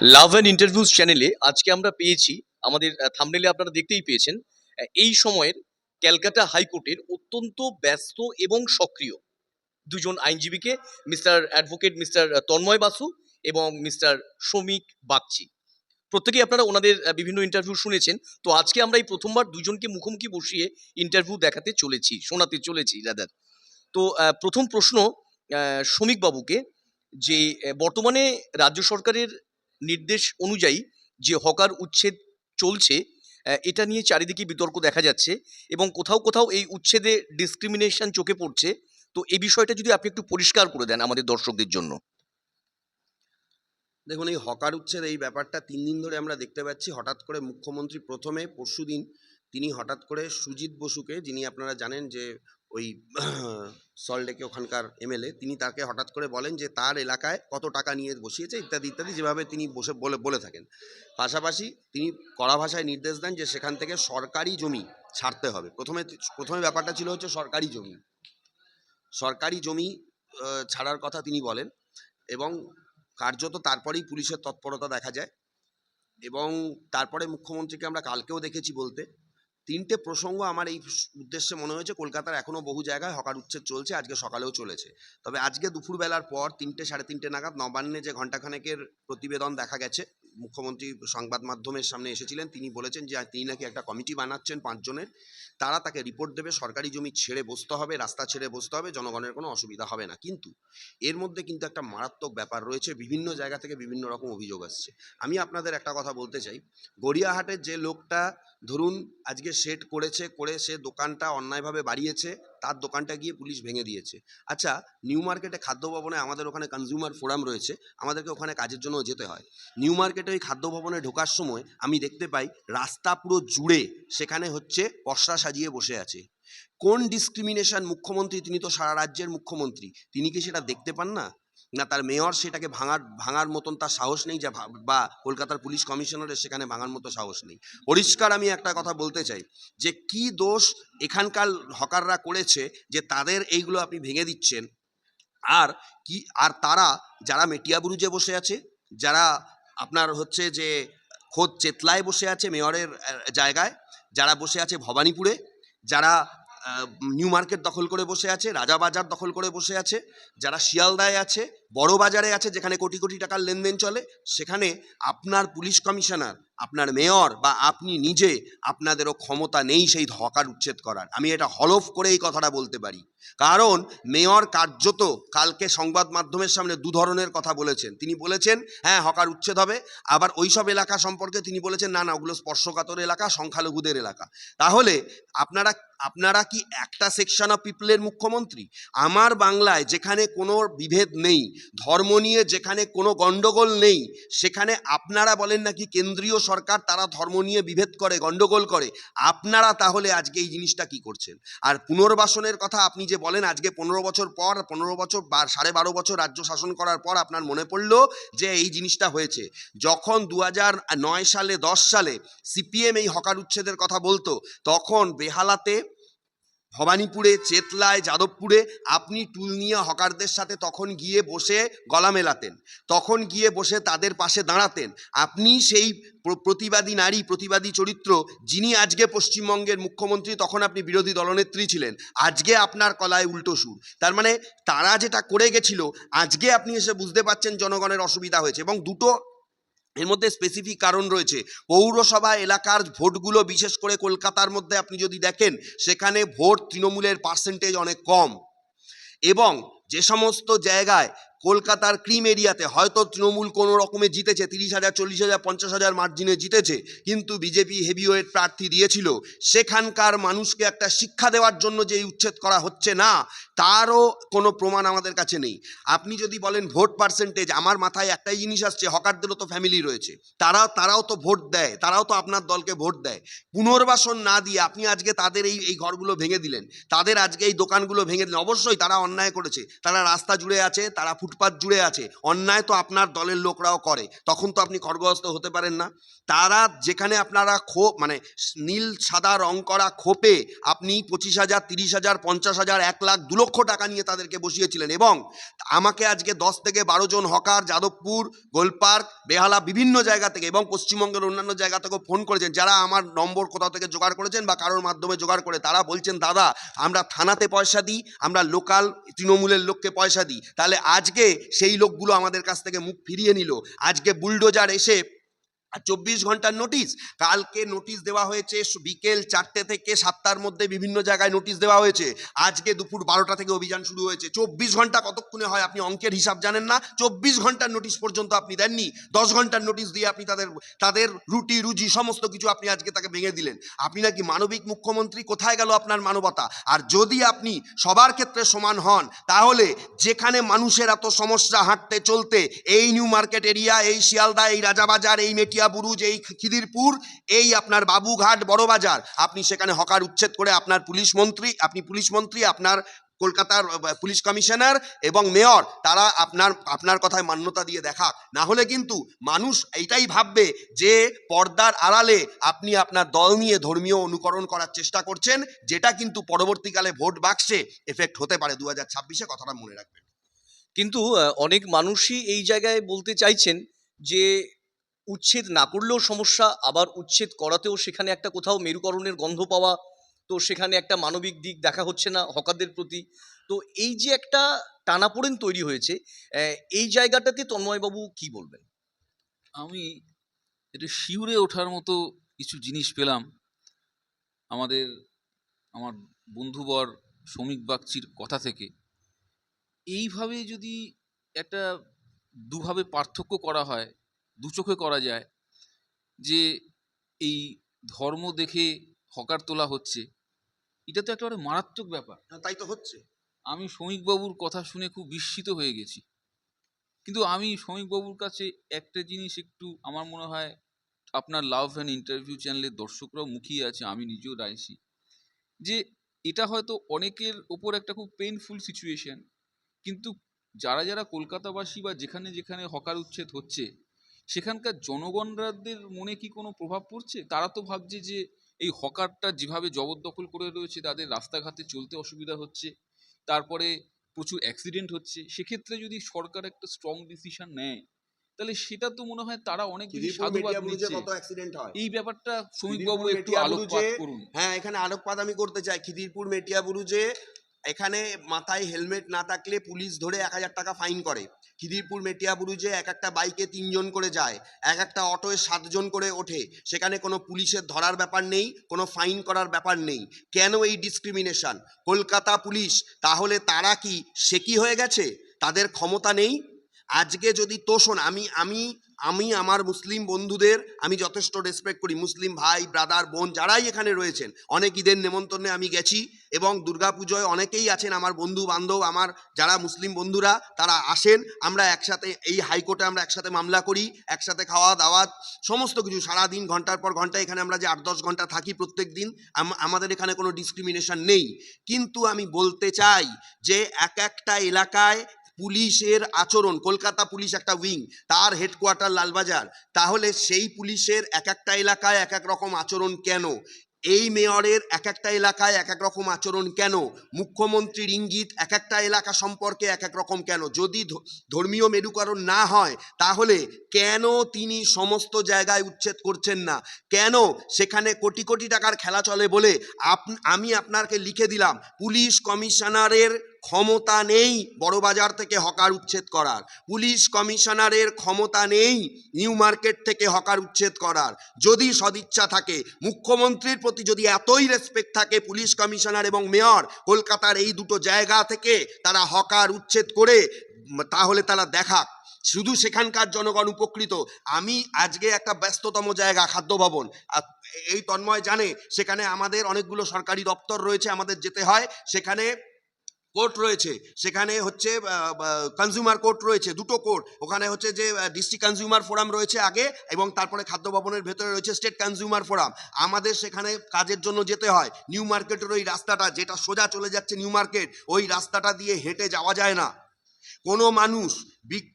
Love and interviews চ্যানেলে আজকে আমরা পেয়েছি আমাদের থামনেলে আপনারা দেখতেই পেয়েছেন এই সময়ের ক্যালকাটা হাইকোর্টের অত্যন্ত ব্যস্ত এবং সক্রিয় দুজন আইনজীবীকে mister advocate mister Tanmoy Basu এবং মিস্টার শ্রমিক বাগচি। প্রত্যেকেই আপনারা ওনাদের বিভিন্ন ইন্টারভিউ শুনেছেন। তো আজকে আমরা এই প্রথমবার দুজনকে মুখোমুখি বসিয়ে ইন্টারভিউ দেখাতে চলেছি, শোনাতে চলেছি রাদার তো প্রথম প্রশ্ন শ্রমিকবাবুকে যে বর্তমানে রাজ্য সরকারের নির্দেশ অনুযায়ী যে হকার উচ্ছেদ চলছে এটা নিয়ে চারিদিকে বিতর্ক দেখা যাচ্ছে এবং কোথাও কোথাও এই উচ্ছেদে ডিসক্রিমিনেশন চোখে পড়ছে। তো এই বিষয়টা যদি আপনি একটু পরিষ্কার করে দেন আমাদের দর্শকদের জন্য। দেখুন, এই হকার উচ্ছেদ, এই ব্যাপারটা তিন দিন ধরে আমরা দেখতে পাচ্ছি। হঠাৎ করে মুখ্যমন্ত্রী প্রথমে, পরশুদিন, তিনি হঠাৎ করে সুজিত বসুকে, যিনি আপনারা জানেন যে ওই সল্টলেকে ওখানকার এমএলএ তিনি তাকে হঠাৎ করে বলেন যে তার এলাকায় কত টাকা নিয়ে বসিয়েছে, ইত্যাদি ইত্যাদি, যেভাবে তিনি বসে, বলে বলে থাকেন। পাশাপাশি তিনি কড়া ভাষায় নির্দেশ দেন যে সেখান থেকে সরকারি জমি ছাড়তে হবে। প্রথমে প্রথমে ব্যাপারটা ছিল হচ্ছে সরকারি জমি। সরকারি জমি ছাড়ার কথা তিনি বলেন এবং কার্যত তারপরেই পুলিশের তৎপরতা দেখা যায় এবং তারপরে মুখ্যমন্ত্রীকে আমরা কালকেও দেখেছি বলতে। তিনটে প্রসঙ্গ আমার এই উদ্দেশ্যে মনে হয়েছে, কলকাতার এখনও বহু জায়গায় হকার উচ্ছেদ চলছে, আজকে সকালেও চলেছে। তবে আজকে দুপুরবেলার পর তিনটে, সাড়ে তিনটে নাগাদ নবান্নে যে ঘণ্টাখানেকের প্রতিবেদন দেখা গেছে মুখ্যমন্ত্রী সংবাদ মাধ্যমের সামনে এসেছিলেন, তিনি বলেছেন যে তিনি নাকি একটা কমিটি বানাচ্ছেন পাঁচজনের, তারা তাকে রিপোর্ট দেবে, সরকারি জমি ছেড়ে বসতে হবে, রাস্তা ছেড়ে বসতে হবে, জনগণের কোনো অসুবিধা হবে না। কিন্তু এর মধ্যে কিন্তু একটা মারাত্মক ব্যাপার রয়েছে, বিভিন্ন জায়গা থেকে বিভিন্ন রকম অভিযোগ আসছে। আমি আপনাদের একটা কথা বলতে চাই, গড়িয়াহাটের যে লোকটা, ধরুন আজকে সেট করেছে, করে সে দোকানটা অন্যায়ভাবে বাড়িয়েছে তার দোকানটা গিয়ে পুলিশ ভেঙে দিয়েছে। আচ্ছা নিউ মার্কেটে খাদ্য ভবনে আমাদের ওখানে কনজিউমার ফোরাম রয়েছে, আমাদেরকে ওখানে কাজের জন্য যেতে হয়। নিউ মার্কেটে ওই খাদ্য ভবনে ঢোকার সময় আমি দেখতে পাই, রাস্তা পুরো জুড়ে সেখানে হচ্ছে পশরা সাজিয়ে বসে আছে। কোন ডিসক্রিমিনেশন মুখ্যমন্ত্রী? তিনি তো সারা রাজ্যের মুখ্যমন্ত্রী। তিনি কি সেটা দেখতে পান না? না তার মেয়র সেটাকে ভাঙার ভাঙার মতন তার সাহস নেই যা বা কলকাতার পুলিশ কমিশনারের সেখানে ভাঙার মতো সাহস নেই। পরিষ্কার আমি একটা কথা বলতে চাই, যে কি দোষ এখানকার হকাররা করেছে যে তাদের এইগুলো আপনি ভেঙে দিচ্ছেন? আর কি, আর তারা যারা মেটিয়াবুরুজে বসে আছে, যারা আপনার হচ্ছে যে খোদ চেতলায় বসে আছে মেয়রের জায়গায়, যারা বসে আছে ভবানীপুরে, যারা নিউ মার্কেট দখল করে বসে আছে রাজাবাজার দখল করে বসে আছে, যারা শিয়ালদায় আছে বড় বাজারে আছে যেখানে কোটি কোটি টাকার লেনদেন চলে, সেখানে আপনার পুলিশ কমিশনার, আপনার মেয়র বা আপনি নিজে আপনাদেরও ক্ষমতা নেই সেই হকার উচ্ছেদ করার। আমি এটা হলফ করে এই কথাটা বলতে পারি। কারণ মেয়র কার্যত কালকে সংবাদ মাধ্যমের সামনে দু ধরনের কথা বলেছেন। তিনি বলেছেন হ্যাঁ হকার উচ্ছেদ হবে। আবার ওইসব এলাকা সম্পর্কে তিনি বলেছেন, না না, ওগুলো স্পর্শকাতর এলাকা, সংখ্যালঘুদের এলাকা। তাহলে আপনারা আপনারা কি একটা সেকশন অফ পিপলের মুখ্যমন্ত্রী? আমার বাংলায় যেখানে কোনো বিভেদ নেই ধর্ম নিয়ে যেখানে কোনো গণ্ডগোল নেই, সেখানে আপনারা বলেন নাকি কেন্দ্রীয় সরকার তারা ধর্ম নিয়ে বিভেদ করে, গণ্ডগোল করে? আপনারা তাহলে আজকে এই জিনিসটা কি করছেন? আর পুনর্বাসনের কথা আপনি যে বলেন, আজকে পনেরো বছর পর, পনেরো বছর বা সাড়ে বারো বছর রাজ্য শাসন করার পর আপনার মনে পড়ল যে এই জিনিসটা হয়েছে? যখন দু নয় সালে, দশ সালে সিপিএম এই হকার উচ্ছেদের কথা বলতো, তখন বেহালাতে ভবানীপুরে, চেতলায়, যাদবপুরে আপনি টুল নিয়ে হকারদের সাথে তখন গিয়ে বসে গলা মেলাতেন। তখন গিয়ে বসে তাদের পাশে দাঁড়াতেন। আপনি সেই প্রতিবাদী নারী, প্রতিবাদী চরিত্র যিনি আজকে পশ্চিমবঙ্গের মুখ্যমন্ত্রী, তখন আপনি বিরোধী দলনেত্রী ছিলেন। আজকে আপনার কলায় উল্টো সুর। তার মানে তারা যেটা করে গেছিল, আজকে আপনি এসে বুঝতে পারছেন জনগণের অসুবিধা হয়েছে এবং দুটো এর মধ্যে স্পেসিফিক কারণ রয়েছে। পৌরসভা এলাকার ভোটগুলো বিশেষ করে কলকাতার মধ্যে আপনি যদি দেখেন, সেখানে ভোট তৃণমূলের পার্সেন্টেজ অনেক কম। এবং যে সমস্ত জায়গায় কলকাতার ক্রিম এরিয়াতে, হয়তো তৃণমূল কোনো রকমে জিতেছে, তিরিশ হাজার, চল্লিশ হাজার, পঞ্চাশ হাজার মার্জিনে জিতেছে, কিন্তু বিজেপি হেভিওয়েট প্রার্থী দিয়েছিল। সেখানকার মানুষকে একটা শিক্ষা দেওয়ার জন্য যে উচ্ছেদ করা হচ্ছে না, তারও কোনো প্রমাণ আমাদের কাছে নেই। আপনি যদি বলেন ভোট পার্সেন্টেজ আমার মাথায় একটাই জিনিস আসছে, হকারদেরও তো ফ্যামিলি রয়েছে। তারা, তারাও তো ভোট দেয়, তারাও তো আপনার দলকে ভোট দেয়। পুনর্বাসন না দিয়ে আপনি আজকে তাদের এই এই ঘরগুলো ভেঙে দিলেন। তাদের আজকে এই দোকানগুলো ভেঙে দিলেন। অবশ্যই তারা অন্যায় করেছে, তারা রাস্তা জুড়ে আছে, তারা ফুটপাত জুড়ে আছে। অন্যায় তো আপনার দলের লোকরাও করে। তখন তো আপনি খড়গহস্ত হতে পারেন না। তারা যেখানে আপনারা খো মানে নীল সাদা রং করা খোপে আপনি পঁচিশ হাজার, তিরিশ হাজার, পঞ্চাশ হাজার, এক লাখ, দু লক্ষ টাকা নিয়ে তাদেরকে বসিয়েছিলেন এবং আমাকে আজকে দশ থেকে বারো জন হকার, যাদবপুর, গোলপার্ক, বেহালা বিভিন্ন জায়গা থেকে এবং পশ্চিমবঙ্গের অন্যান্য জায়গা থেকেও ফোন করেছেন। যারা আমার নম্বর কোথাও থেকে জোগাড় করেছেন বা কারোর মাধ্যমে জোগাড় করে তারা বলছেন, দাদা, আমরা থানাতে পয়সা দিই, আমরা লোকাল তৃণমূলের লোককে পয়সা দিই। তাহলে আজকে সেই লোকগুলো আমাদের কাছ থেকে মুখ ফিরিয়ে নিল। আজকে বুলডোজার এসে চব্বিশ ঘণ্টার নোটিশ কালকে নোটিশ দেওয়া হয়েছে, বিকেল চারটে থেকে সাতটার মধ্যে বিভিন্ন জায়গায় নোটিশ দেওয়া হয়েছে। আজকে দুপুর বারোটা থেকে অভিযান শুরু হয়েছে। চব্বিশ ঘণ্টা কতক্ষণে হয় আপনি অঙ্কের হিসাব জানেন না? চব্বিশ ঘণ্টার নোটিশ পর্যন্ত আপনি দেননি। দশ ঘণ্টার নোটিশ দিয়ে আপনি তাদের তাদের রুটি, রুজি, সমস্ত কিছু আপনি আজকে তাকে ভেঙে দিলেন। আপনি নাকি মানবিক মুখ্যমন্ত্রী? কোথায় গেল আপনার মানবতা? আর যদি আপনি সবার ক্ষেত্রে সমান হন, তাহলে যেখানে মানুষের এত সমস্যা হাঁটতে চলতে, এই নিউ মার্কেট এরিয়া, এই শিয়ালদা, এই রাজাবাজার, এই মেটিয়া বুরুজ এই খিদিরপুর, এই আপনার বাবুঘাট বড়বাজার। আপনি সেখানে হকার উচ্ছেদ করে আপনার পুলিশ মন্ত্রী, আপনি পুলিশ মন্ত্রী, আপনার কলকাতার পুলিশ কমিশনার এবং মেয়র, তারা আপনার আপনার কথায় মান্যতা দিয়ে দেখাক। না হলে কিন্তু মানুষ এইটাই ভাববে যে পর্দার আড়ালে আপনি আপনার দল নিয়ে ধর্মীয় অনুকরণ করার চেষ্টা করছেন, যেটা কিন্তু পরবর্তীকালে ভোট বাক্সে এফেক্ট হতে পারে দু হাজার ছাব্বিশে, কথাটা মনে রাখবেন। কিন্তু অনেক মানুষই এই জায়গায় বলতে চাইছেন যে উচ্ছেদ না করলেও সমস্যা, আবার উচ্ছেদ করাতেও সেখানে একটা কোথাও মেরুকরণের গন্ধ পাওয়া, তো সেখানে একটা মানবিক দিক দেখা হচ্ছে না হকারদের প্রতি। তো এই যে একটা টানাপোড়েন তৈরি হয়েছে এই জায়গাটাতে তন্ময়বাবু কি বলবেন? আমি এটা শিউরে ওঠার মতো কিছু জিনিস পেলাম। আমাদের, আমার বন্ধুবর শ্রমিক বাগচির কথা থেকে। এইভাবে যদি একটা দুভাবে পার্থক্য করা হয় দু চোখে করা যায় যে এই ধর্ম দেখে হকার তোলা হচ্ছে এটা তো একেবারে মারাত্মক ব্যাপার। তাই তো হচ্ছে। আমি শ্রমিকবাবুর কথা শুনে খুব বিস্মিত হয়ে গেছি। কিন্তু আমি শ্রমিকবাবুর কাছে একটা জিনিস একটু আমার মনে হয় আপনার লাভ অ্যান্ড ইন্টারভিউ চ্যানেলের দর্শকরাও মুখিয়ে আছে আমি নিজেও রাইছি যে এটা হয়তো অনেকের ওপর একটা খুব পেইনফুল সিচুয়েশন কিন্তু যারা যারা কলকাতাবাসী বা যেখানে যেখানে হকার উচ্ছেদ হচ্ছে সেখানকার জনগণরাদের মনে কি কোনো প্রভাব পড়ছে? তারা তো ভাবছে যে এই হকারটা যেভাবে জবরদখল করে রয়েছে তাদের রাস্তাঘাটে চলতে অসুবিধা হচ্ছে তারপরে প্রচুর অ্যাক্সিডেন্ট হচ্ছে। সেক্ষেত্রে যদি সরকার একটা স্ট্রং ডিসিশন নেয় তাহলে সেটা তো মনে হয় তারা অনেক সাধুবাদ নিচ্ছে। কত অ্যাক্সিডেন্ট হয়। এই ব্যাপারটা একটু আলোকপাত করুন। হ্যাঁ এখানে আলোকপাত আমি করতে চাই। খিদিরপুর মেটিয়া বুরুজে এখানে মাথায় হেলমেট না থাকলে পুলিশ ধরে এক হাজার টাকা ফাইন করে। খিদিরপুর মেটিয়াবুরুজে এক একটা বাইকে তিনজন করে যায়, এক একটা অটোয় সাতজন করে ওঠে। সেখানে কোনো পুলিশের ধরার ব্যাপার নেই, কোনো ফাইন করার ব্যাপার নেই। কেন এই ডিসক্রিমিনেশন? কলকাতা পুলিশ, তাহলে তারা কি, সে কি হয়ে গেছে? তাদের ক্ষমতা নেই? আজকে যদি তোষণ, আমি আমি আমি আমার মুসলিম বন্ধুদের, আমি যথেষ্ট রেসপেক্ট করি। মুসলিম ভাই ব্রাদার বোন যারাই এখানে রয়েছেন, অনেক ঈদের নেমন্তন্নে আমি গেছি এবং দুর্গাপুজোয় অনেকেই আছেন আমার বন্ধু বান্ধব আমার যারা মুসলিম বন্ধুরা, তারা আসেন। আমরা একসাথে এই হাইকোর্টে আমরা একসাথে মামলা করি, একসাথে খাওয়া দাওয়া, সমস্ত কিছু। সারাদিন, ঘণ্টার পর ঘণ্টা এখানে আমরা যে আট দশ ঘণ্টা থাকি প্রত্যেক দিন আমাদের এখানে কোনো ডিসক্রিমিনেশন নেই। কিন্তু আমি বলতে চাই যে এক একটা এলাকায় পুলিশের আচরণ, কলকাতা পুলিশ একটা উইং তার হেডকোয়ার্টার লালবাজার। তাহলে সেই পুলিশের এক একটা এলাকায় এক এক রকম আচরণ কেন? এই মেয়রের এক একটা এলাকায় এক এক রকম আচরণ কেন? মুখ্যমন্ত্রীর ইঙ্গিত এক একটা এলাকা সম্পর্কে এক এক রকম কেন? যদি ধর্মীয় মেরুকরণ না হয়, তাহলে কেন তিনি সমস্ত জায়গায় উচ্ছেদ করছেন না? কেন সেখানে কোটি কোটি টাকার খেলা চলে বলে আপ- আমি আপনাকে লিখে দিলাম, পুলিশ কমিশনারের ক্ষমতা নেই বড়বাজার থেকে হকার উচ্ছেদ করার। পুলিশ কমিশনারের ক্ষমতা নেই নিউ মার্কেট থেকে হকার উচ্ছেদ করার। যদি সদিচ্ছা থাকে, মুখ্যমন্ত্রীর প্রতি যদি এতই রেসপেক্ট থাকে পুলিশ কমিশনার এবং মেয়র, কলকাতার এই দুটো জায়গা থেকে তারা হকার উচ্ছেদ করে, তাহলে তারা দেখাক শুধু সেখানকার জনগণ উপকৃত। আমি আজকে একটা ব্যস্ততম জায়গা, খাদ্য ভবন। এই তন্ময় জানে, সেখানে আমাদের অনেকগুলো সরকারি দপ্তর রয়েছে, আমাদের যেতে হয়। সেখানে কোর্ট রয়েছে। সেখানে হচ্ছে কনজিউমার কোর্ট রয়েছে, দুটো কোর্ট ওখানে হচ্ছে যে ডিস্ট্রিক্ট কনজিউমার ফোরাম রয়েছে আগে এবং তারপরে খাদ্য ভবনের ভেতরে রয়েছে স্টেট কনজিউমার ফোরাম আমাদের সেখানে কাজের জন্য যেতে হয়। নিউ মার্কেটের ওই রাস্তাটা যেটা সোজা চলে যাচ্ছে নিউ মার্কেট ওই রাস্তাটা দিয়ে হেঁটে যাওয়া যায় না। কোনো মানুষ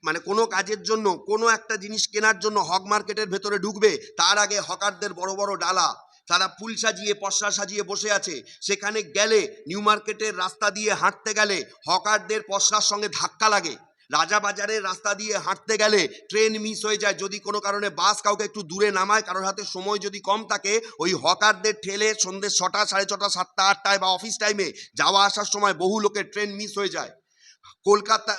মানে কোনো কাজের জন্য, কোনো একটা জিনিস কেনার জন্য হক মার্কেটের ভেতরে ঢুকবে, তার আগে হকারদের বড় বড় ডালা। তারা ফুল সাজিয়ে পশা সাজিয়ে বসে আছে। সেখানে গেলে, নিউ মার্কেটের রাস্তা দিয়ে হাঁটতে গেলে হকারদের পশার সঙ্গে ধাক্কা লাগে। রাজাবাজারের রাস্তা দিয়ে হাঁটতে গেলে ট্রেন মিস হয়ে যায়। যদি কোনো কারণে বাস কাউকে একটু দূরে নামায়, কারোর হাতে সময় যদি কম থাকে, ওই হকারদের ঠেলে সন্ধ্যে ছটা, সাড়ে ছটা, সাতটা, আটটায় বা অফিস টাইমে যাওয়া আসার সময় বহু লোকের ট্রেন মিস হয়ে যায়। কলকাতা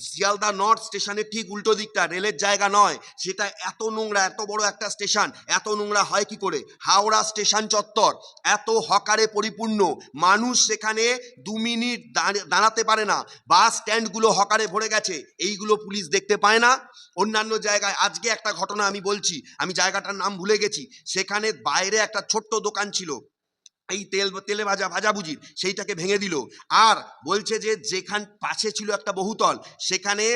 শিয়ালদা নর্থ স্টেশনের ঠিক উল্টো দিকটা, রেলের জায়গা নয়। সেটা এত নোংরা, এত বড় একটা স্টেশন এত নোংরা হয় কি করে? হাওড়া স্টেশন চত্বর, এত হকারে পরিপূর্ণ। মানুষ সেখানে দু মিনিট দাঁড়- দাঁড়াতে পারে না। বাস স্ট্যান্ডগুলো হকারে ভরে গেছে। এইগুলো পুলিশ দেখতে পায় না। অন্যান্য জায়গায়, আজকে একটা ঘটনা আমি বলছি, আমি জায়গাটার নাম ভুলে গেছি। সেখানে বাইরে একটা ছোট্ট দোকান ছিল। এই তেল তেলে ভাজা ভাজাভুজির সেইটাকে ভেঙে দিল। আর বলছে যে, যেখান পাশে ছিল একটা বহুতল, সেখানে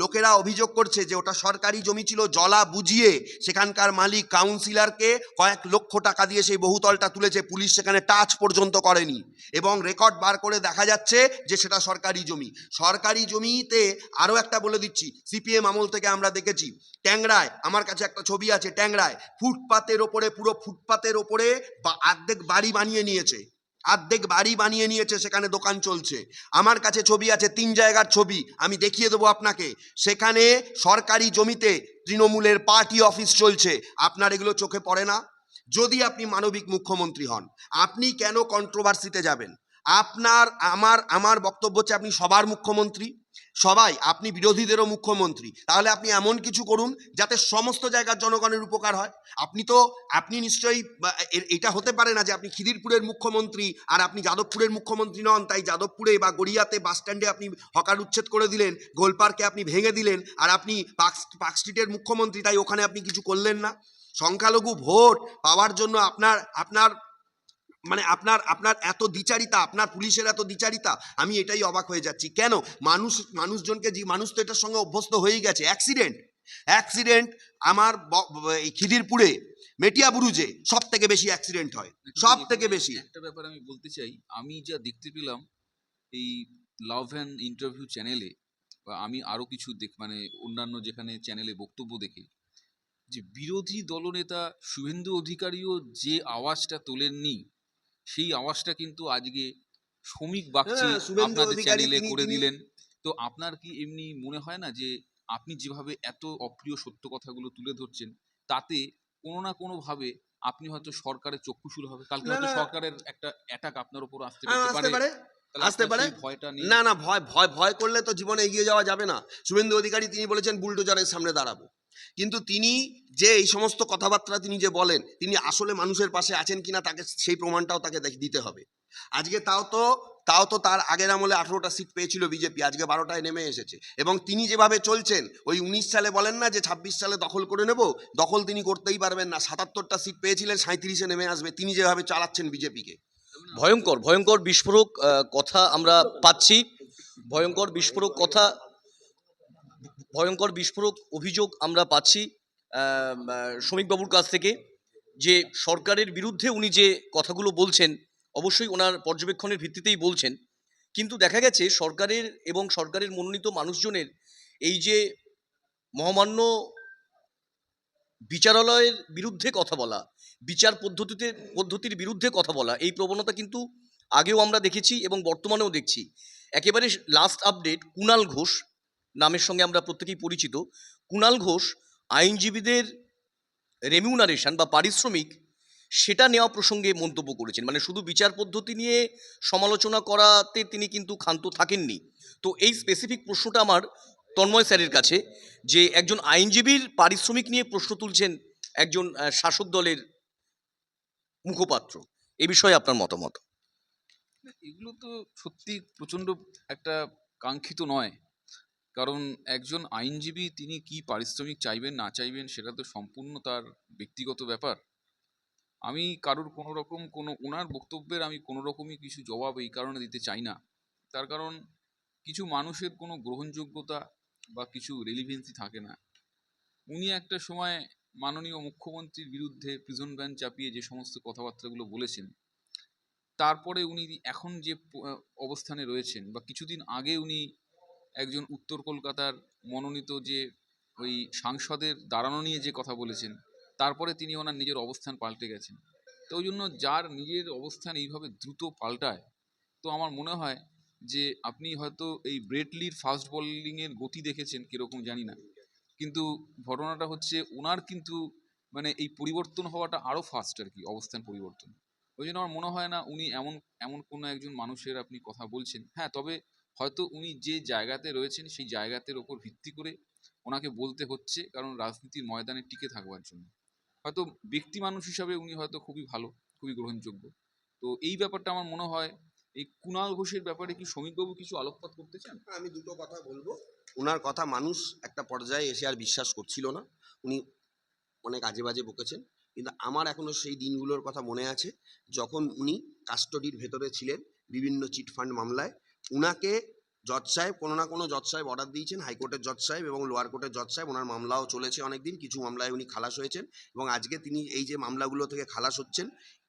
লোকেরা অভিযোগ করছে যে, ওটা সরকারি জমি ছিল, জলা বুঝিয়ে সেখানকার মালিক, কাউন্সিলরকে কয়েক লক্ষ টাকা দিয়ে সেই বহুতলটা তুলেছে। পুলিশ সেখানে টাচ পর্যন্ত করেনি এবং রেকর্ড বার করে দেখা যাচ্ছে যে, সেটা সরকারি জমি। সরকারি জমিতে আরও একটা বলে দিচ্ছি, সিপিএম আমল থেকে আমরা দেখেছি, ট্যাংরায়, আমার কাছে একটা ছবি আছে, ট্যাংরায়, ফুটপাতের ওপরে, পুরো ফুটপাতের ওপরে বা অর্ধেক বাড়ি বানিয়ে নিয়েছে। আর্ধেক বাড়ি বানিয়ে নিয়েছে, সেখানে দোকান চলছে। আমার কাছে ছবি আছে, তিন জায়গার ছবি, আমি দেখিয়ে দেবো আপনাকে। সেখানে সরকারি জমিতে তৃণমূলের পার্টি অফিস চলছে। আপনার এগুলো চোখে পড়ে না? যদি আপনি মানবিক মুখ্যমন্ত্রী হন, আপনি কেন কন্ট্রোভার্সিতে যাবেন? আপনার, আমার আমার বক্তব্য হচ্ছে আপনি সবার মুখ্যমন্ত্রী। সবাই, আপনি বিরোধীদেরও মুখ্যমন্ত্রী। তাহলে আপনি এমন কিছু করুন যাতে সমস্ত জায়গার জনগণের উপকার হয়। আপনি তো, আপনি নিশ্চয়ই এটা হতে পারে না যে আপনি খিদিরপুরের মুখ্যমন্ত্রী আর আপনি যাদবপুরের মুখ্যমন্ত্রী নন। তাই যাদবপুরে বা গড়িয়াতে বাস স্ট্যান্ডে আপনি হকার উচ্ছেদ করে দিলেন গোলপার্কে আপনি ভেঙে দিলেন আর আপনি পার্ক পার্ক স্ট্রিটের মুখ্যমন্ত্রী, তাই ওখানে আপনি কিছু করলেন না। সংখ্যালঘু ভোট পাওয়ার জন্য আপনার আপনার মানে আপনার আপনার এত দ্বিচারিতা আপনার পুলিশের এত দ্বিচারিতা আমি এটাই অবাক হয়ে যাচ্ছি। কেন? মানুষ মানুষজনকে যে মানুষ তো এটার সঙ্গে অভ্যস্ত হয়েই গেছে। অ্যাক্সিডেন্ট অ্যাক্সিডেন্ট আমার এই খিদিরপুরে মেটিয়াবুরুজে সব থেকে বেশি অ্যাক্সিডেন্ট হয়। সব থেকে বেশি। একটা ব্যাপার আমি বলতে চাই আমি যা দেখতে পেলাম এই লাভ অ্যান্ড ইন্টারভিউ চ্যানেলে বা আমি আরও কিছু দেখ মানে অন্যান্য যেখানে চ্যানেলে বক্তব্য দেখি যে বিরোধী দলনেতা শুভেন্দু অধিকারীও যে আওয়াজটা তোলেননি সেই আওয়াজটা কিন্তু আজকে শ্রমিক বাগচি হ্যাঁ, আপনাদের চ্যানেলে করে দিলেন। তো আপনার কি এমনি মনে হয় না যে আপনি যেভাবে এত অপ্রিয় সত্য কথাগুলো তুলে ধরছেন তাতে কোনো না কোনো ভাবে আপনি হয়তো সরকারের চক্ষুশূল হবে? কালকে হয়তো সরকারের একটা অ্যাটাক আপনার উপর আসতে হ্যাঁ, পারে। আসতে পারে। না না ভয় ভয় ভয় করলে তো জীবনে এগিয়ে যাওয়া যাবে না। শুভেন্দু অধিকারী তিনি বলেছেন বুলডোজারের সামনে দাঁড়াবো। কিন্তু তিনি যে এই সমস্ত কথাবার্তা তিনি যে বলেন, তিনি আসলে মানুষের পাশে আছেন কিনা তাকে সেই প্রমাণটাও তাকে দিতে হবে। আজকে তাও তো তাও তো তার আগের আমলে আঠেরোটা সিট পেয়েছিল বিজেপি, আজকে বারোটায় নেমে এসেছে। এবং তিনি যেভাবে চলছেন, ওই উনিশ সালে বলেন না যে ছাব্বিশ সালে দখল করে নেব, দখল তিনি করতেই পারবেন না। সাতাত্তরটা সিট পেয়েছিলেন সাঁত্রিশে নেমে আসবে। তিনি যেভাবে চালাচ্ছেন বিজেপিকে। ভয়ঙ্কর ভয়ঙ্কর বিস্ফোরক কথা আমরা পাচ্ছি। ভয়ঙ্কর বিস্ফোরক কথা ভয়ঙ্কর বিস্ফোরক অভিযোগ আমরা পাচ্ছি শ্রমিকবাবুর কাছ থেকে, যে সরকারের বিরুদ্ধে উনি যে কথাগুলো বলছেন, অবশ্যই ওনার পর্যবেক্ষণের ভিত্তিতেই বলছেন। কিন্তু দেখা গেছে, সরকারের এবং সরকারের মনোনীত মানুষজনের এই যে মহামান্য বিচারালয়ের বিরুদ্ধে কথা বলা, বিচার পদ্ধতিতে, পদ্ধতির বিরুদ্ধে কথা বলা, এই প্রবণতা কিন্তু আগেও আমরা দেখেছি এবং বর্তমানেও দেখছি। একেবারে লাস্ট আপডেট কুণাল ঘোষ নামের সঙ্গে আমরা প্রত্যেকেই পরিচিত। কুণাল ঘোষ আইনজীবীদের রেমিউনারেশন বা পারিশ্রমিক সেটা নেওয়া প্রসঙ্গে মন্তব্য করেছেন। মানে শুধু বিচার পদ্ধতি নিয়ে সমালোচনা করাতে তিনি কিন্তু ক্ষান্ত থাকেননি। তো এই স্পেসিফিক প্রশ্নটা আমার তন্ময় স্যারের কাছে যে একজন আইনজীবীর পারিশ্রমিক নিয়ে প্রশ্ন তুলছেন একজন শাসক দলের মুখপাত্র। এ বিষয়ে আপনার মতামত? এগুলো তো সত্যি প্রচণ্ড একটা কাঙ্ক্ষিত নয়। কারণ একজন আইনজীবী তিনি কি পারিশ্রমিক চাইবেন, না চাইবেন, সেটা তো সম্পূর্ণ তার ব্যক্তিগত ব্যাপার। আমি কারোর কোনো রকম কোনো ওনার বক্তব্যের আমি কোনো রকমই কিছু জবাব এই কারণে দিতে চাই না। তার কারণ কিছু মানুষের কোনো গ্রহণযোগ্যতা বা কিছু রেলিভেন্সি থাকে না। উনি একটা সময় মাননীয় মুখ্যমন্ত্রীর বিরুদ্ধে প্রিজন ব্যান চাপিয়ে যে সমস্ত কথাবার্তাগুলো বলেছেন, তারপরে উনি এখন যে অবস্থানে রয়েছেন বা কিছুদিন আগে উনি একজন উত্তর কলকাতার মনোনীত যে ওই সাংসদের দাঁড়ানো নিয়ে যে কথা বলেছেন, তারপরে তিনি ওনার নিজের অবস্থান পাল্টে গেছেন। তো ওই জন্য যার নিজের অবস্থান এইভাবে দ্রুত পাল্টায়, তো আমার মনে হয় যে আপনি হয়তো এই ব্রেটলির ফাস্ট বোলিংয়ের গতি দেখেছেন কীরকম জানি না, কিন্তু ঘটনাটা হচ্ছে ওনার কিন্তু মানে এই পরিবর্তন হওয়াটা আরও ফাস্ট আর কি, অবস্থান পরিবর্তন। ওই জন্য আমার মনে হয় না উনি এমন এমন কোনো একজন মানুষের আপনি কথা বলছেন। হ্যাঁ তবে হয়তো উনি যে জায়গাতে রয়েছেন, সেই জায়গাতের ওপর ভিত্তি করে ওনাকে বলতে হচ্ছে কারণ রাজনীতির ময়দানে টিকে থাকবার জন্য। হয়তো ব্যক্তি মানুষ হিসাবে উনি হয়তো খুবই ভালো, খুবই গ্রহণযোগ্য। তো এই ব্যাপারটা আমার মনে হয়, এই কুণাল ঘোষের ব্যাপারে কি শ্রমিকবাবু কিছু আলোকপাত করতে চান? আমি দুটো কথা বলব। ওনার কথা মানুষ একটা পর্যায়ে এসে আর বিশ্বাস করছিল না। উনি অনেক আজে বাজে বকেছেন। কিন্তু আমার এখনও সেই দিনগুলোর কথা মনে আছে, যখন উনি কাস্টডির ভেতরে ছিলেন, বিভিন্ন চিটফান্ড মামলায় উনাকে জজ সাহেব কোনো না কোনো জজ সাহেব অর্ডার দিয়েছেন হাইকোর্টের জজ সাহেব এবং লোয়ার কোর্টের জজ সাহেব। ওনার মামলাও চলেছে অনেকদিন, কিছু মামলায় উনি খালাস হয়েছেন এবং আজকে তিনি এই যে মামলাগুলো থেকে খালাস হচ্ছেন,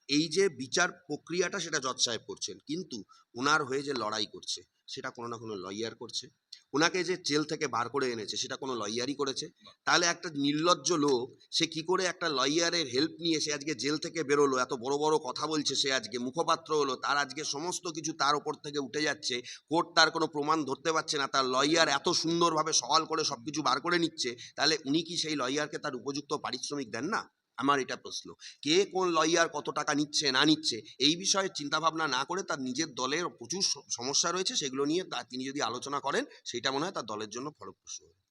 এই যে বিচার প্রক্রিয়াটা সেটা জজ সাহেব করছেন। কিন্তু ওনার হয়ে যে লড়াই করছে সেটা কোনো না কোনো লয়ার করছে। ওনাকে যে জেল থেকে বার করে এনেছে, সেটা কোনো লয়ারই করেছে। তাহলে একটা নির্লজ্জ লোক, সে কি করে একটা লয়ারের হেল্প নিয়ে সে আজকে জেল থেকে বেরোলো? এত বড় বড় কথা বলছে সে আজকে, মুখপাত্র হলো, তার আজকে সমস্ত কিছু তার ওপর থেকে উঠে যাচ্ছে। কোর্ট তার কোনো প্রমাণ ধরতে পারছে না, তার লয়ার এত সুন্দরভাবে সওয়াল করে সব কিছু বার করে নিচ্ছে। তাহলে উনি কি সেই লয়ারকে তার উপযুক্ত পারিশ্রমিক দেন না? আমার এটা প্রশ্ন কে কোন লয়ার কত টাকা নিচ্ছে, না নিচ্ছে, এই বিষয়ে চিন্তাভাবনা না করে তার নিজের দলের প্রচুর সমস্যা রয়েছে, সেগুলো নিয়ে তা- তিনি যদি আলোচনা করেন, সেটা মনে হয় তার দলের জন্য ফলপ্রসূ হবে।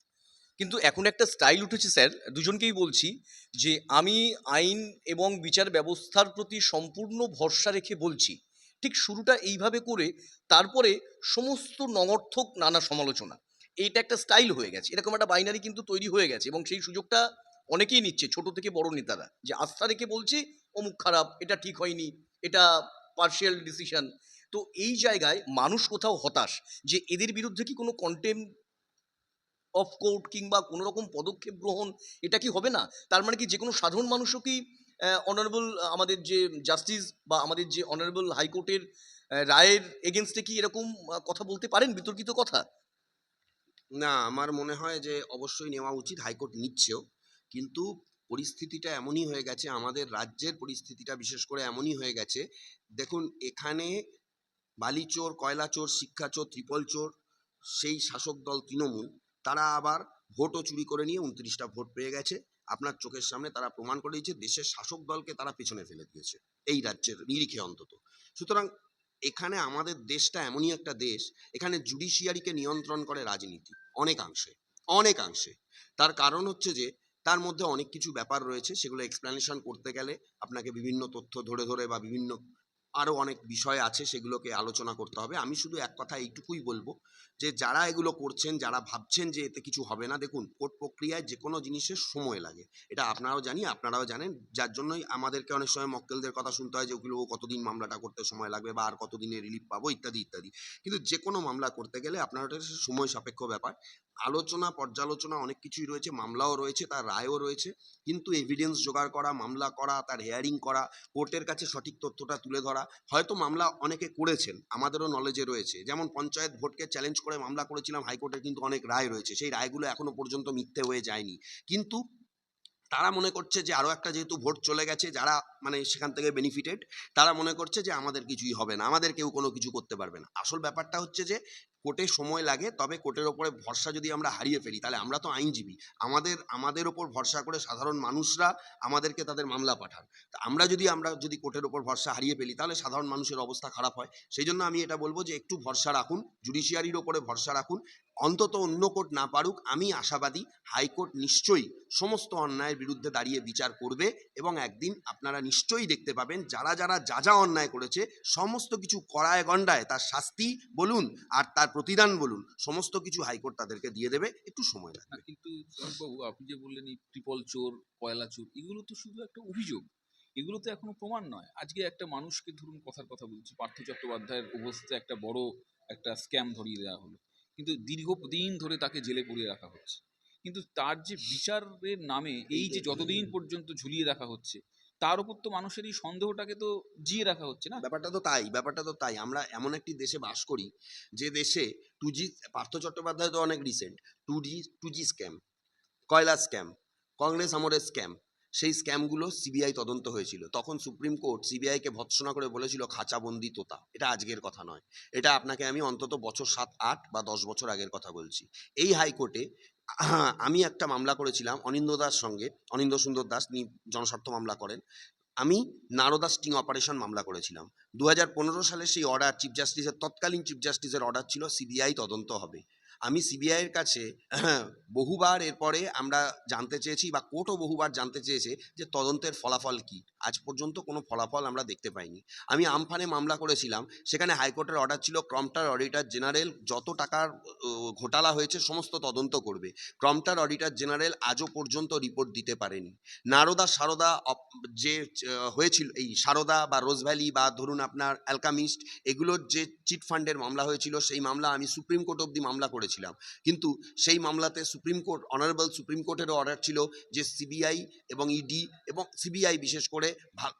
কিন্তু এখন একটা স্টাইল উঠেছে স্যার, দুজনকেই বলছি যে আমি আইন এবং বিচার ব্যবস্থার প্রতি সম্পূর্ণ ভরসা রেখে বলছি, ঠিক শুরুটা এইভাবে করে তারপরে সমস্ত নঙর্থক নানা সমালোচনা, এইটা একটা স্টাইল হয়ে গেছে এরকম একটা বাইনারি কিন্তু তৈরি হয়ে গেছে এবং সেই সুযোগটা অনেকেই নিচ্ছে, ছোট থেকে বড় নেতারা, যে আস্থা রেখে বলছে, অমুক খারাপ, এটা ঠিক হয়নি, এটা পার্শিয়াল ডিসিশন তো এই জায়গায় মানুষ কোথাও হতাশ, যে এদের বিরুদ্ধে কি কোনো কন্টেম অফ কোর্ট কিংবা কোনো রকম পদক্ষেপ গ্রহণ, এটা কি হবে না? তার মানে কি যে কোনো সাধারণ মানুষও কি অনারেবল আমাদের যে জাস্টিস বা আমাদের যে অনারেবল হাইকোর্টের রায়ের এগেনস্টে কি এরকম কথা বলতে পারেন, বিতর্কিত কথা? না, আমার মনে হয় যে অবশ্যই নেওয়া উচিত হাইকোর্ট নিচ্ছেও। কিন্তু পরিস্থিতিটা এমনই হয়ে গেছে, আমাদের রাজ্যের পরিস্থিতিটা বিশেষ করে এমনই হয়ে গেছে। দেখুন, এখানে বালিচোর কয়লা চোর শিক্ষা চোর ত্রিপল চোর সেই শাসক দল তৃণমূল, তারা আবার ভোটও চুরি করে নিয়ে উনত্রিশটা ভোট পেয়ে গেছে। আপনার চোখের সামনে তারা প্রমাণ করে দিয়েছে, দেশের শাসক দলকে তারা পেছনে ফেলে দিয়েছে, এই রাজ্যের নিরিখে অন্তত। সুতরাং এখানে আমাদের দেশটা এমনই একটা দেশ, এখানে জুডিশিয়ারিকে নিয়ন্ত্রণ করে রাজনীতি, অনেকাংশে অনেকাংশে। তার কারণ হচ্ছে যে তার মধ্যে অনেক কিছু ব্যাপার রয়েছে, সেগুলো এক্সপ্লেনেশন করতে গেলে আপনাকে বিভিন্ন তথ্য ধরে ধরে বা বিভিন্ন আরও অনেক বিষয় আছে সেগুলোকে আলোচনা করতে হবে। আমি শুধু এক কথা এইটুকুই বলব যে, যারা এগুলো করছেন, যারা ভাবছেন যে এতে কিছু হবে না, দেখুন কোর্ট প্রক্রিয়ায় যে কোনো জিনিসের সময় লাগে। এটা আপনারাও জানি, আপনারাও জানেন, যার জন্যই আমাদেরকে অনেক সময় মক্কেলদের কথা শুনতে হয় যে ওগুলো কতদিন মামলাটা করতে সময় লাগবে বা আর কতদিনে রিলিফ পাবো? ইত্যাদি ইত্যাদি। কিন্তু যে কোনো মামলা করতে গেলে আপনার সময় সাপেক্ষ ব্যাপার। আলোচনা, পর্যালোচনা অনেক কিছুই রয়েছে, মামলাও রয়েছে, তার রায়ও রয়েছে। কিন্তু এভিডেন্স জোগাড় করা, মামলা করা, তার হেয়ারিং করা, কোর্টের কাছে সঠিক তথ্যটা তুলে ধরা, হয়তো মামলা অনেকে করেছেন, আমাদেরও নলেজে রয়েছে। যেমন পঞ্চায়েত ভোটকে চ্যালেঞ্জ করে মামলা করেছিলাম, হাইকোর্টে কিন্তু অনেক রায় রয়েছে, সেই রায়গুলো এখনও পর্যন্ত মিথ্যে হয়ে যায়নি। কিন্তু তারা মনে করছে যে আরও একটা যেহেতু ভোট চলে গেছে, যারা মানে সেখান থেকে বেনিফিটেড তারা মনে করছে যে আমাদের কিছুই হবে না, আমাদের কেউ কোনো কিছু করতে পারবে না। আসল ব্যাপারটা হচ্ছে যে কোর্টে সময় লাগে, তবে কোর্টের ওপরে ভরসা যদি আমরা হারিয়ে ফেলি, তাহলে আমরা তো আইনজীবী। আমাদের আমাদের ওপর ভরসা করে সাধারণ মানুষরা আমাদেরকে তাদের মামলা পাঠান। তা আমরা যদি আমরা যদি কোর্টের ওপর ভরসা হারিয়ে ফেলি, তাহলে সাধারণ মানুষের অবস্থা খারাপ হয়। সেই জন্য আমি এটা বলব যে, একটু ভরসা রাখুন, জুডিশিয়ারির ওপরে ভরসা রাখুন। অন্তত অন্য কোর্ট না পারুক, আমি আশাবাদী হাইকোর্ট নিশ্চয়ই সমস্ত অন্যায়ের বিরুদ্ধে দাঁড়িয়ে বিচার করবে এবং একদিন আপনারা নিশ্চয়ই দেখতে পাবেন, যারা যারা যা যা অন্যায় করেছে, সমস্ত কিছু করায় গণ্ডায়, তার শাস্তি বলুন আর তার প্রতিদান বলুন, সমস্ত কিছু হাইকোর্ট তাদেরকে দিয়ে দেবে, একটু সময় লাগবে। কিন্তু বাবু আপনি যে বললেন ট্রিপল চোর, কয়লা চোর, এগুলো তো শুধু একটা অভিযোগ, এগুলো তো এখনও প্রমাণ নয়। আজকে একটা মানুষকে ধরুন কথার কথা বলছি, পার্থ চট্টোপাধ্যায়ের উপস্থিতে একটা বড় একটা স্ক্যাম ধরিয়ে দেওয়া হলো। কিন্তু দীর্ঘদিন ধরে তাকে জেলে পুরিয়ে রাখা হচ্ছে। কিন্তু তার যে বিচারের নামে এই যে যতদিন পর্যন্ত ঝুলিয়ে রাখা হচ্ছে তার উপর তো মানুষের এই সন্দেহটাকে তো জিয়ে রাখা হচ্ছে না? ব্যাপারটা তো তাই ব্যাপারটা তো তাই। আমরা এমন একটি দেশে বাস করি যে দেশে টু জি পার্থ চট্টোপাধ্যায় তো অনেক recent two G two G scam কয়লা স্ক্যাম কংগ্রেস আমলের স্ক্যাম সেই স্ক্যামগুলো সিবিআই তদন্ত হয়েছিল। তখন সুপ্রিম কোর্ট সিবিআইকে ভৎসনা করে বলেছিল, খাঁচাবন্দি তোতা। এটা আজকের কথা নয়। এটা আপনাকে আমি অন্তত বছর সাত, আট বা দশ বছর আগের কথা বলছি। এই হাইকোর্টে আমি একটা মামলা করেছিলাম, অনিন্দ দাস সঙ্গে। অনিন্দ সুন্দর দাস, তিনি জনস্বার্থ মামলা করেন। আমি নারদা স্টিং অপারেশন মামলা করেছিলাম। দু হাজার পনেরো সালে সেই অর্ডার চিফ জাস্টিসের তৎকালীন চিফ জাস্টিসের অর্ডার ছিল সিবিআই তদন্ত হবে। আমি সিবিআইয়ের কাছে বহুবার এরপরে আমরা জানতে চেয়েছি বা কোর্টও বহুবার জানতে চেয়েছে যে তদন্তের ফলাফল কি। আজ পর্যন্ত কোনো ফলাফল আমরা দেখতে পাইনি। আমি আমফানে মামলা করেছিলাম, সেখানে হাইকোর্টের অর্ডার ছিল ক্রমটার অডিটার জেনারেল যত টাকার ঘোটালা হয়েছে সমস্ত তদন্ত করবে। ক্রমটার অডিটার জেনারেল আজও পর্যন্ত রিপোর্ট দিতে পারেনি। নারদা সারদা যে হয়েছিল, এই সারদা বা রোজভ্যালি বা ধরুন আপনার অ্যালকামিস্ট, এগুলোর যে চিট ফান্ডের মামলা হয়েছিল, সেই মামলা আমি সুপ্রিম কোর্ট অবধি মামলা করেছিলাম। কিন্তু সেই মামলাতে সুপ্রিম কোর্ট, অনারেবল সুপ্রিম কোর্টেরও অর্ডার ছিল যে সিবিআই এবং ইডি এবং সিবিআই বিশেষ করে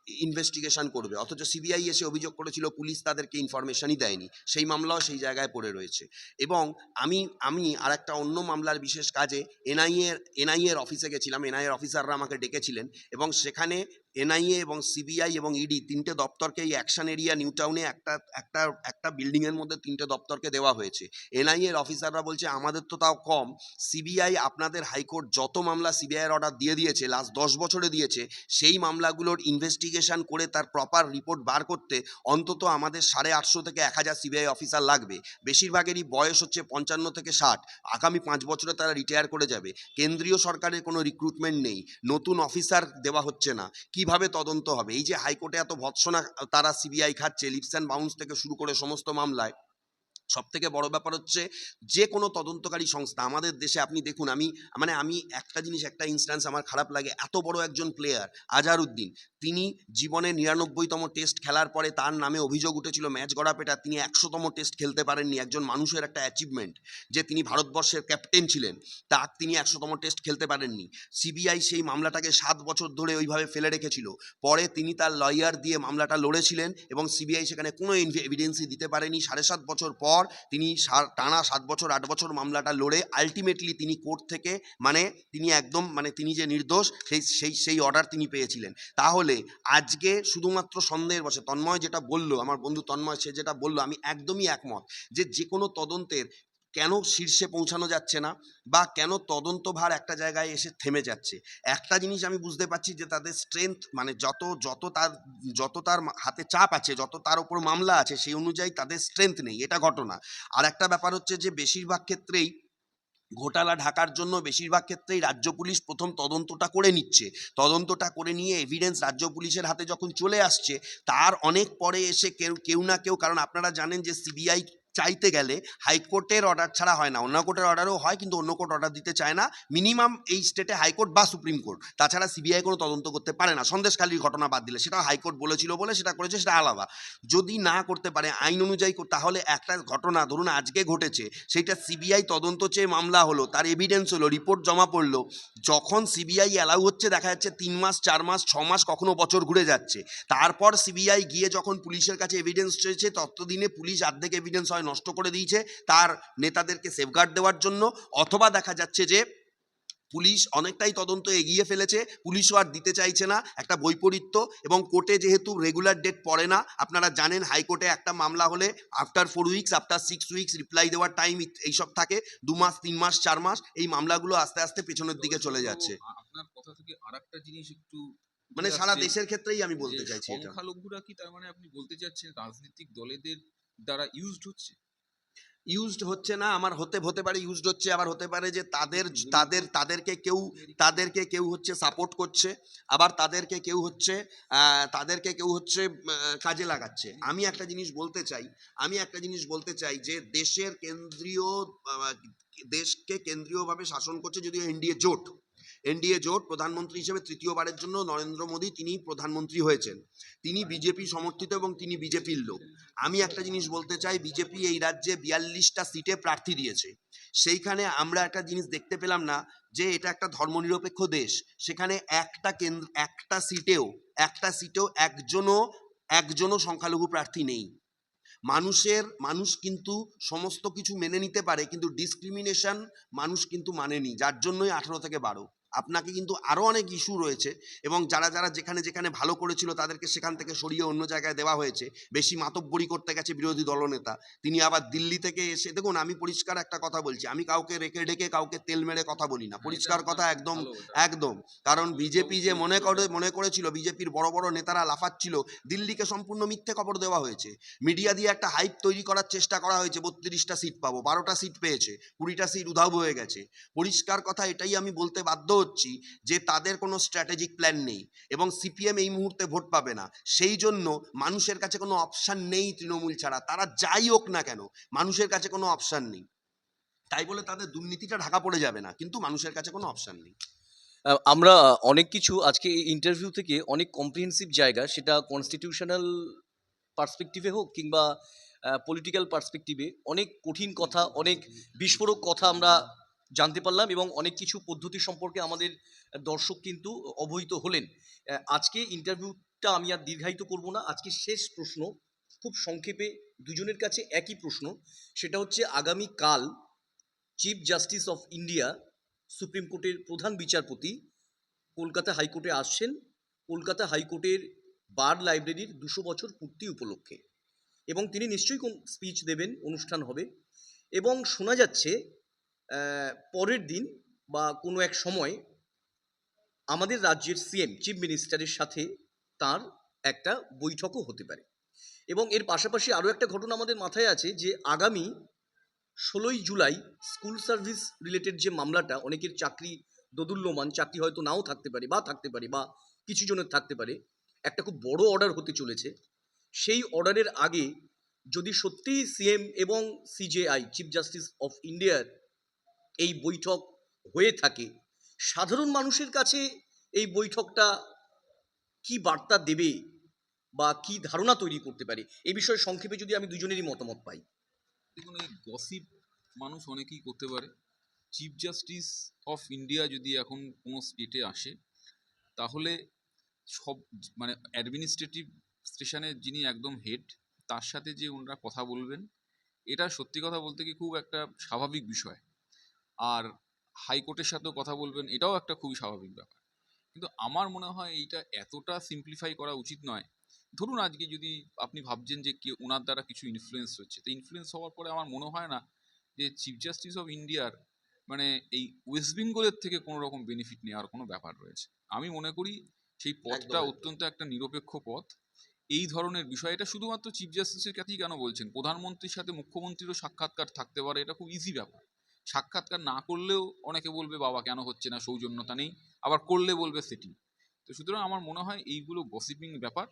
ইনভেস্টিগেশন করবে। অথচ সিবিআই এসে অভিযোগ করেছিল, পুলিশ তাদেরকে ইনফরমেশনই দেয়নি। সেই মামলাও সেই জায়গায় পড়ে রয়েছে। এবং আমি আমি আর একটা অন্য মামলার বিশেষ কাজে এনআইএর এনআইএর অফিসে গেছিলাম। এনআইএর অফিসাররা আমাকে ডেকেছিলেন এবং সেখানে এনআইএ এবং সিবিআই এবং ইডি তিনটে দপ্তরকে এই অ্যাকশন এরিয়া নিউ টাউনে একটা একটা একটা বিল্ডিংয়ের মধ্যে তিনটে দপ্তরকে দেওয়া হয়েছে। এনআইএর অফিসাররা বলছে, আমাদের তো তাও কম। সিবিআই আপনাদের হাইকোর্ট যত মামলা সিবিআইয়ের অর্ডার দিয়ে দিয়েছে লাস্ট দশ বছরে দিয়েছে, সেই মামলাগুলোর ইনভেস্টিগেশন করে তার প্রপার রিপোর্ট বার করতে অন্তত আমাদের সাড়ে আটশো থেকে এক হাজার সিবিআই অফিসার লাগবে। বেশিরভাগেরই বয়স হচ্ছে পঞ্চান্ন থেকে ষাট। আগামী পাঁচ বছরে তারা রিটায়ার করে যাবে। কেন্দ্রীয় সরকারের কোনো রিক্রুটমেন্ট নেই। নতুন অফিসার দেওয়া হচ্ছে না। কীভাবে তদন্ত হবে? এই যে হাইকোর্টে এত ভৎসনা, তারা সিবিআই খাচ্ছে, লিপস অ্যান্ড বাউন্স থেকে শুরু করে সমস্ত মামলায়। সব থেকে বড় ব্যাপার হচ্ছে যে কোনো তদন্তকারী সংস্থা, আমাদের দেশে আপনি দেখুন, আমি মানে আমি একটা জিনিস, একটা ইনস্ট্যান্স আমার খারাপ লাগে, এত বড় একজন প্লেয়ার আজহারউদ্দিন তিনি জীবনে নিরানব্বইতম টেস্ট খেলার পরে তার নামে অভিযোগ উঠেছিল ম্যাচ গড়াপেটা তিনি একশোতম টেস্ট খেলতে পারেননি, একজন মানুষের একটা অ্যাচিভমেন্ট যে তিনি ভারতবর্ষের ক্যাপ্টেন ছিলেন তা তিনি একশোতম টেস্ট খেলতে পারেননি। সিবিআই সেই মামলাটাকে সাত বছর ধরে ওইভাবে ফেলে রেখেছিল, পরে তিনি তার লয়ার দিয়ে মামলাটা লড়েছিলেন এবং সিবিআই সেখানে কোনো এভিডেন্সই দিতে পারেনি, সাড়ে সাত বছর পর তিনি সা- টানা সাত বছর, আট বছর মামলাটা লড়ে আলটিমেটলি তিনি কোর্ট থেকে মানে তিনি একদম মানে তিনি যে নির্দোষ সেই সেই সেই অর্ডার তিনি পেয়েছিলেন। তাহলে আজকে শুধুমাত্র সন্দেহের বসে তন্ময় যেটা বলল, আমার বন্ধু তন্ময় সে যেটা বলল, আমি একদমই একমত যে যে কোনো তদন্তের কেন শীর্ষে পৌঁছানো যাচ্ছে না বা কেন তদন্তভার একটা জায়গায় এসে থেমে যাচ্ছে? একটা জিনিস আমি বুঝতে পারছি যে তাদের স্ট্রেংথ মানে যত যত তার যত তার হাতে চাপ আছে, যত তার উপর মামলা আছে, সেই অনুযায়ী তাদের স্ট্রেংথ নেই, এটা ঘটনা। আর একটা ব্যাপার হচ্ছে যে বেশিরভাগ ক্ষেত্রেই ঘোটালা ঢাকার জন্য বেশিরভাগ ক্ষেত্রেই রাজ্য পুলিশ প্রথম তদন্তটা করে নিচ্ছে। তদন্তটা করে নিয়ে এভিডেন্স রাজ্য পুলিশের হাতে যখন চলে আসছে, তার অনেক পরে এসে কেউ কেউ না কেউ, কারণ আপনারা জানেন যে সিবিআই চাইতে গেলে হাইকোর্টের অর্ডার ছাড়া হয় না। অন্য কোর্টের অর্ডারও হয়, কিন্তু অন্য কোর্ট অর্ডার দিতে চায় না। মিনিমাম এই স্টেটে হাইকোর্ট বা সুপ্রিম কোর্ট। তাছাড়া সিবিআই কোনো তদন্ত করতে পারে না। সন্দেশখালির ঘটনা বাদ দিলে সেটা হাইকোর্ট বলেছিল বলে সেটা করেছে, সেটা আলাদা। যদি না করতে পারে, আইন অনুযায়ী তাহলে একটা ঘটনা, ধরুন আজকে ঘটেছে, সেইটা সিবিআই তদন্ত চেয়ে মামলা হলো, তার এভিডেন্স হলো রিপোর্ট জমা পড়ল, যখন সিবিআই অ্যালাউ হচ্ছে, দেখা যাচ্ছে তিন মাস, চার মাস, ছ মাস, কখনো বছর ঘুরে যাচ্ছে। তারপর সিবিআই গিয়ে যখন পুলিশের কাছে এভিডেন্স চেয়েছে, ততদিনে পুলিশ অর্ধেক এভিডেন্স হয় নষ্ট করে দিয়েছে তার নেতাদেরকে সেফগার্ড দেওয়ার জন্য অথবা দেখা যাচ্ছে যে পুলিশ অনেকটাই তদন্ত এগিয়ে ফেলেছে পুলিশও আর দিতে চাইছে না একটা বৈপরীত্য এবং কোর্টে যেহেতু রেগুলার ডেট পড়ে না আপনারা জানেন হাইকোর্টে একটা মামলা হলে after four weeks after six weeks reply দেওয়ার টাইম এইসব থাকে দু মাস তিন মাস চার মাস এই মামলাগুলো আস্তে আস্তে পেছনের দিকে চলে যাচ্ছে। আপনার কথা থেকে আরেকটা জিনিস একটু মানে সারা দেশের ক্ষেত্রেই আমি বলতে চাইছি এটা। সংখ্যালঘুরা কি তার মানে আপনি বলতে চাচ্ছেন রাজনৈতিক দলেদের দ্বারা ইউজড হচ্ছে। ইউজড হচ্ছে না আমার হতে হতে পারে ইউজড হচ্ছে আবার হতে পারে যে তাদের তাদের তাদেরকে কেউ তাদেরকে কেউ হচ্ছে সাপোর্ট করছে আবার তাদেরকে কেউ হচ্ছে তাদেরকে কেউ হচ্ছে কাজে লাগাচ্ছে। আমি একটা জিনিস বলতে চাই আমি একটা জিনিস বলতে চাই যে দেশের কেন্দ্রীয় দেশকে কেন্দ্রীয়ভাবে শাসন করছে যদিও এনডিএ জোট। এনডিএ জোট প্রধানমন্ত্রী হিসেবে তৃতীয়বারের জন্য নরেন্দ্র মোদী তিনি প্রধানমন্ত্রী হয়েছেন। তিনি বিজেপি সমর্থিত এবং তিনি বিজেপির লোক। আমি একটা জিনিস বলতে চাই, বিজেপি এই রাজ্যে বিয়াল্লিশটা সিটে প্রার্থী দিয়েছে। সেইখানে আমরা একটা জিনিস দেখতে পেলাম না যে এটা একটা ধর্মনিরপেক্ষ দেশ। সেখানে একটা কেন্দ্র, একটা সিটেও একটা সিটেও একজনও একজনও সংখ্যালঘু প্রার্থী নেই। মানুষের, মানুষ কিন্তু সমস্ত কিছু মেনে নিতে পারে, কিন্তু ডিসক্রিমিনেশন মানুষ কিন্তু মানেনি, যার জন্যই আঠারো থেকে বারো। আপনাকে কিন্তু আরও অনেক ইস্যু রয়েছে এবং যারা যারা যেখানে যেখানে ভালো করেছিল তাদেরকে সেখান থেকে সরিয়ে অন্য জায়গায় দেওয়া হয়েছে। বেশি মাতব্বরি করতে গেছে বিরোধী দলনেতা। তিনি আবার দিল্লি থেকে এসে দেখুন আমি পরিষ্কার একটা কথা বলছি আমি কাউকে রেখে ডেকে কাউকে তেল মেরে কথা বলি না। পরিষ্কার কথা একদম একদম। কারণ বিজেপি যে মনে করে মনে করেছিল বিজেপির বড় বড় নেতারা লাফাচ্ছিল দিল্লিকে সম্পূর্ণ মিথ্যে খবর দেওয়া হয়েছে। মিডিয়া দিয়ে একটা হাইপ তৈরি করার চেষ্টা করা হয়েছে বত্রিশটা সিট পাবো বারোটা সিট পেয়েছে কুড়িটা সিট উধাও হয়ে গেছে। পরিষ্কার কথা এটাই আমি বলতে বাধ্য হচ্ছি যে তাদের কোনো স্ট্র্যাটেজিক প্ল্যান নেই এবং সিপিএম এই মুহূর্তে ভোট পাবে না। সেই জন্য মানুষের কাছে কোনো অপশান নেই তৃণমূল ছাড়া। তারা যাই হোক না কেন, মানুষের কাছে কোনো অপশান নেই। তাই বলে তাদের দুর্নীতিটা ঢাকা পড়ে যাবে না, কিন্তু মানুষের কাছে কোনো অপশান নেই। আমরা অনেক কিছু আজকে এই ইন্টারভিউ থেকে অনেক কম্প্রিহেন্সিভ জায়গা, সেটা কনস্টিটিউশনাল পার্সপেক্টিভে হোক কিংবা পলিটিক্যাল পার্সপেক্টিভে অনেক কঠিন কথা, অনেক বিস্ফোরক কথা আমরা জানতে পারলাম এবং অনেক কিছু পদ্ধতি সম্পর্কে আমাদের দর্শক কিন্তু অবহিত হলেন। আজকে ইন্টারভিউটা আমি আর দীর্ঘায়িত করব না। আজকে শেষ প্রশ্ন, খুব সংক্ষেপে দুজনের কাছে একই প্রশ্ন। সেটা হচ্ছে আগামী কাল chief justice of India supreme কোর্টের প্রধান বিচারপতি কলকাতা হাইকোর্টে আসছেন। কলকাতা হাইকোর্টের বার লাইব্রেরির দুশো বছর পূর্তি উপলক্ষে। এবং তিনি নিশ্চয়ই কোন স্পিচ দেবেন, অনুষ্ঠান হবে। এবং শোনা যাচ্ছে পরের দিন বা কোনো এক সময় আমাদের রাজ্যের সিএম চিফ মিনিস্টারের সাথে তার একটা বৈঠকও হতে পারে। এবং এর পাশাপাশি আরও একটা ঘটনা আমাদের মাথায় আছে যে আগামী ষোলোই জুলাই স্কুল সার্ভিস রিলেটেড যে মামলাটা, অনেকের চাকরি দোদুল্যমান, চাকরি হয়তো নাও থাকতে পারে বা থাকতে পারে বা কিছু জনের থাকতে পারে, একটা খুব বড় অর্ডার হতে চলেছে। সেই অর্ডারের আগে যদি সত্যিই সিএম এবং সিজেআই চিফ জাস্টিস অফ ইন্ডিয়ার এই বৈঠক হয়ে থাকে। সাধারণ মানুষের কাছে এই বৈঠকটা কি বার্তা দেবে বা কি ধারণা তৈরি করতে পারে? এই বিষয়ে সংক্ষেপে যদি আমি দুজনেরই মতামত পাই। দেখুন, এই গসিপ মানুষ অনেকেই করতে পারে। চিফ জাস্টিস অফ ইন্ডিয়া যদি এখন কোনো স্টেটে আসে, তাহলে সব মানে অ্যাডমিনিস্ট্রেটিভ স্টেশনের যিনি একদম হেড তার সাথে যে ওনারা কথা বলবেন, এটা সত্যি কথা বলতে কি খুব একটা স্বাভাবিক বিষয়। আর হাইকোর্টের সাথেও কথা বলবেন এটাও একটা খুবই স্বাভাবিক ব্যাপার। কিন্তু আমার মনে হয় এইটা এতটা সিম্পলিফাই করা উচিত নয়। ধরুন আজকে যদি আপনি ভাবছেন যে কে ওনার দ্বারা কিছু ইনফ্লুয়েন্স হচ্ছে তো ইনফ্লুয়েন্স হওয়ার পরে আমার মনে হয় না যে চিফ জাস্টিস অফ ইন্ডিয়ার মানে এই ওয়েস্ট বেঙ্গলের থেকে কোনো রকম বেনিফিট নেওয়ার কোনো ব্যাপার রয়েছে। আমি মনে করি সেই পথটা অত্যন্ত একটা নিরপেক্ষ পথ। এই ধরনের বিষয় এটা শুধুমাত্র চিফ জাস্টিসের কাছেই কেন বলছেন? প্রধানমন্ত্রীর সাথে মুখ্যমন্ত্রীরও সাক্ষাৎকার থাকতে পারে এটা খুব ইজি ব্যাপার। সাক্ষাৎকার না করলেও অনেকে বলবে, বাবা, কেন হচ্ছে না? সৌজন্যতা নেই। আবার করলে বলবে, সেটি তো সুতরাং আমার মনে হয় এইগুলো গসিপিং ব্যাপার।